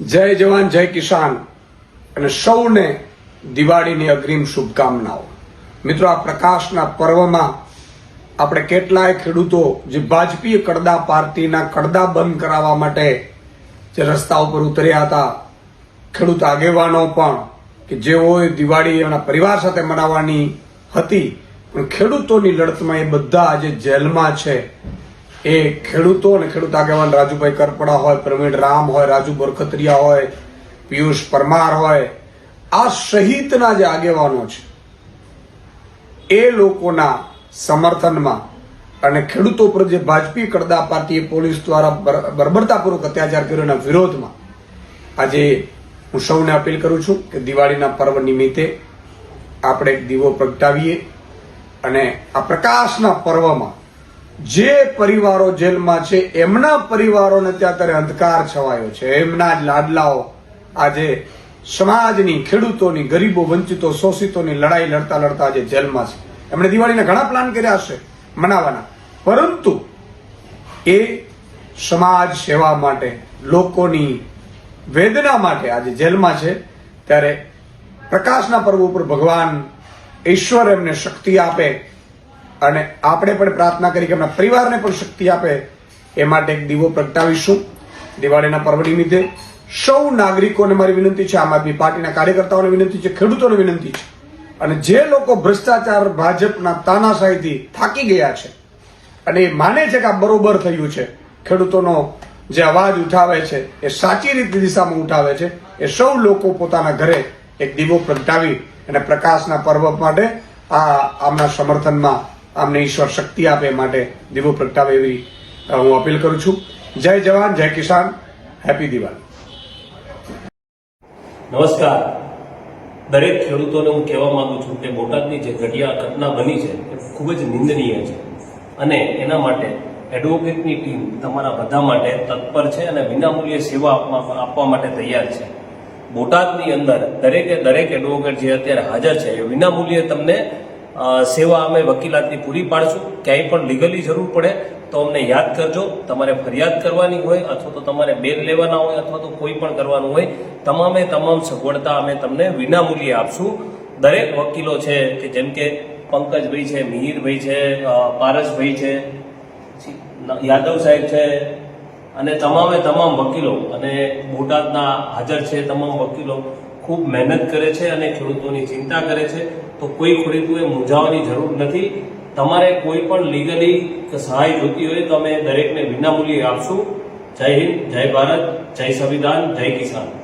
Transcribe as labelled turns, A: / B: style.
A: જય જવાન, જય કિસાન. અને સૌને દિવાળીની અગ્રિમ શુભકામનાઓ. મિત્રો, આ પ્રકાશના પર્વમાં આપણે કેટલાય ખેડૂતો જે ભાજપીય કડદા પાર્ટીના કડદા બંધ કરાવવા માટે જે રસ્તા ઉપર ઉતર્યા હતા, ખેડૂત આગેવાનો પણ કે જેઓએ દિવાળી એમના પરિવાર સાથે મનાવવાની હતી, પણ ખેડૂતોની લડતમાં એ બધા આજે જેલમાં છે. એ ખેડૂતો અને ખેડૂત આગેવાન રાજુભાઈ કરપડા હોય, પ્રવીણ રામ હોય, રાજુ બોરખત્રિયા હોય, પિયુષ પરમાર હોય, આ સહિતના જે આગેવાનો છે, એ લોકોના સમર્થનમાં અને ખેડૂતો પર જે ભાજપી કડદા પાર્ટીએ પોલીસ દ્વારા બરબરતાપૂર્વક બર્બરતાપૂર્વક અત્યાચાર કર્યો એના વિરોધમાં, આજે હું સૌને અપીલ કરું છું કે દિવાળીના પર્વ નિમિત્તે આપણે એક દીવો પ્રગટાવીએ અને આ પ્રકાશના પર્વમાં જે પરિવારો જેલમાં છે, એમના પરિવારોને ત્યાં અત્યારે અંધકાર છવાયો છે. એમના જ લાડલાઓ આજે સમાજની, ખેડૂતોની, ગરીબો, વંચિતો, શોષિતોની લડાઈ લડતા લડતા આજે જેલમાં છે. એમણે દિવાળીના ઘણા પ્લાન કર્યા હશે, મનાવવાના. પરંતુ એ સમાજ સેવા માટે, લોકોની વેદના માટે આજે જેલમાં છે, ત્યારે પ્રકાશના પર્વ ઉપર ભગવાન ઈશ્વર એમને શક્તિ આપે અને આપણે પણ પ્રાર્થના કરી કે એમના પરિવારને પણ શક્તિ આપે એ માટે એક દીવો પ્રગટાવીશું. દિવાળીના પર્વ નિમિત્તે સૌ નાગરિકોને મારી વિનંતી છે, આમ આદમી પાર્ટીના કાર્યકર્તાઓને વિનંતી છે, ખેડૂતોને વિનંતી છે. અને જે લોકો ભ્રષ્ટાચાર ભાજપના તાનાશાહીથી થાકી ગયા છે અને એ માને છે કે આ બરોબર થયું છે, ખેડૂતોનો જે અવાજ ઉઠાવે છે, એ સાચી રીતે દિશામાં ઉઠાવે છે, એ સૌ લોકો પોતાના ઘરે એક દીવો પ્રગટાવી અને પ્રકાશના પર્વ માટે આ આમના સમર્થનમાં આમને ઈશ્વર શક્તિ આપે માટે દીવો પ્રગટાવે એવી હું અપીલ કરું છું. જય જવાન, જય કિસાન, હેપી દિવાળી.
B: નમસ્કાર. દરેક ખેડૂતોને હું કહેવા માંગુ છું કે બોટાદની જે ઘટિયા ઘટના બની છે, એ ખૂબ જ નિંદનીય છે. અને એના માટે એડવોકેટની ટીમ તમારા બધા માટે તત્પર છે અને વિનામૂલ્યે સેવા આપવા માટે તૈયાર છે. બોટાદની અંદર દરેકે દરેક એડવોકેટ જે અત્યારે હાજર છે, એ વિનામૂલ્યે તમને સેવા અમે વકીલાતની પૂરી પાડશું. ક્યાંય પણ લીગલી જરૂર પડે તો અમને યાદ કરજો. તમારે ફરિયાદ કરવાની હોય અથવા તો તમારે બેલ લેવાના હોય અથવા તો કોઈ પણ કરવાનું હોય, તમામે તમામ સગવડતા અમે તમને વિનામૂલ્યે આપશું. દરેક વકીલો છે કે જેમ કે પંકજભાઈ છે, મિહિરભાઈ છે પારસભાઈ છે યાદવ સાહેબ છે, અને તમામે તમામ વકીલો અને બોટાદના હાજર છે તમામ વકીલો ખૂબ મહેનત કરે છે અને ખેડૂતોની ચિંતા કરે છે, તો કોઈ ખેડૂતોએ મૂંઝાવાની જરૂર નથી. તમારે કોઈ પણ લીગલી સહાય જોતી હોય તો અમે દરેકને વિનામૂલ્યે આપશું. જય હિન્દ, જય ભારત, જય સંવિધાન, જય કિસાન.